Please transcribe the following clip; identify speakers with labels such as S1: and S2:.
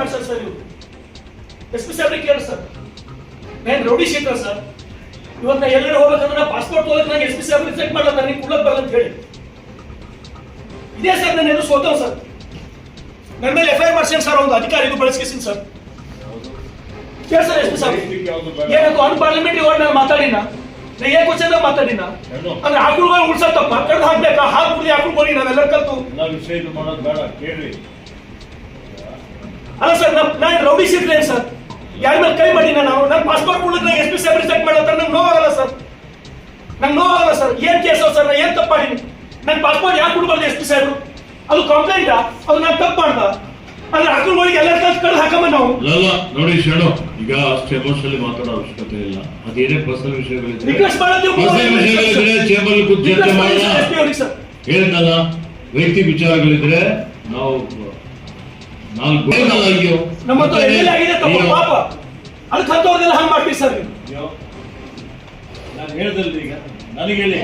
S1: ಮಾಡ್ಸರ್ sir SP S P ಸಾಹೇಬ್ರಿಗೆ ಕೇಳಿ sir. ನಾನು ರೌಡಿ ಶೀಟರ್ ಸರ್? ಇವತ್ತು ನಾ ಎಲ್ಲರೂ ಹೋಗ್ಬೇಕಂದ್ರೆ ಪಾಸ್ಪೋರ್ಟ್ ಹೋಗಕ್ಕೆ ನಂಗೆ ಎಸ್ ಪಿ ಸಾಹೇಬ್ರಿಗೆ ಚೆಕ್ ಮಾಡಲ್ಲ ನನಗೆ ಕುಳ್ಳಕ್ ಬರಲ್ಲ ಅಂತ ಹೇಳಿ. ಇದೇ ಸರ್ ನಾನು ಏನು ಸೋತವ್ ಸರ್. ನನ್ನ ಮೇಲೆ ಎಫ್ ಐ ಆರ್ ಮಾಡ್ಸೇನೆ ಸರ್ ಒಂದು ಅಧಿಕಾರಿಗೂ ಬಳಸ್ಕೇಸಿನ್ ಸರ್. ಕೇಳಿ ಸರ್ ಎಸ್ ಪಿ ಸಾಹೇಬ್ ಏನದು ಅನ್ಪಾರ್ಲಿಮೆಂಟ್ರಿ ವರ್ಡ್ ನಾನು ಮಾತಾಡಿನ? ನಾ ಏನ್ ಕ್ವಶನ್ ಮಾತಾಡಿನ? ಅಂದ್ರೆ ಆಕಳುಗಳು ಉಳ್ಸತ್ತಪ್ಪ ಕಡ್ದು ಹಾಕ್ಬೇಕಾ? ಹಾಕ್ಬಿಡಿ ಆಕಳು ಆಕಳುಗಳು ನಾವೆಲ್ಲ ಕಲ್ತು
S2: ವಿಷಯ ಮಾಡೋದು ಬೇಡ ಕೇಳ್ರಿ.
S1: ಅಲ್ಲ ಸರ್ ನಾನು ರೌಡಿ ಏನ್ ಸರ್. ಯಾರ ಮೇಲೆ ಕೈ ಮಾಡಿ ನಾವು. ನನ್ನ ಪಾಸ್ಪೋರ್ಟ್ ಕೊಡೋದು ಎಸ್ ಪಿ ಸಾಹೇಬ್ ರಿಜೆಕ್ಟ್ ಸರ್ ನಂಗೆ ನೋವಾಗಲ್ಲ ಸರ್. ನಂಗೆ ನೋವಾಗಲ್ಲ ಸರ್. ಏನ್ ಕೇಸ್ ಸರ್ ನಾ ಏನ್ ತಪ್ಪಾಡಿನಿ ನನ್ನ ಪಾಸ್ಪೋರ್ಟ್ ಯಾಕೆ ಕೊಡ್ಬಾರ್ದು ಎಸ್ ಪಿ ಸಾಹೇಬ್ರು? ಅದು ಕಂಪ್ಲೇಂಟ್ ಅದು ನಾನು ತಪ್ಪು ಮಾಡ್ದ? ಅಂದ್ರೆ ಒಳಗೆ ಎಲ್ಲ ಕಲ್ತು ಕಳ್ ಹಾಕಮ್ಮ ನಾವು.
S3: ನೋಡಿ ಶೇಣು ಈಗ ಅಷ್ಟು ಎಮೋಷನಲಿ ಮಾತಾಡೋ ಅವಶ್ಯಕತೆ ಇಲ್ಲ. ಅದೇನೇ ಪರ್ಸನಲ್ ವಿಷಯಗಳಿದ್ರೆ
S1: ರಿಕ್ವೆಸ್ಟ್
S3: ವಿಷಯಗಳಿದ್ರೆ ಚೇಂಬರ್ ಕೂತ್ ಚರ್ಚೆ ಮಾಡೋಣ ವೈಯಕ್ತಿಕ ವಿಚಾರಗಳಿದ್ರೆ ನಾವು ನಾಲ್ಕು ಏನಲ್ಲ ಅಯ್ಯೋ?
S1: ನಮ್ಮ ಹತ್ರ ಎಲ್ಲೆಲ್ಲಿ ಆಗಿದೆ ಪಾಪ. ಅದಕ್ಕೆ ಹತ್ತವ್ರಿಗೆಲ್ಲ ಹಂಗ್ ಮಾಡ್ತೀವಿ ಸರ್ ನೀವು.
S2: ನಾನು ಹೇಳ್ದಲ್ರಿ ಈಗ ನನಗೆ ಹೇಳಿ.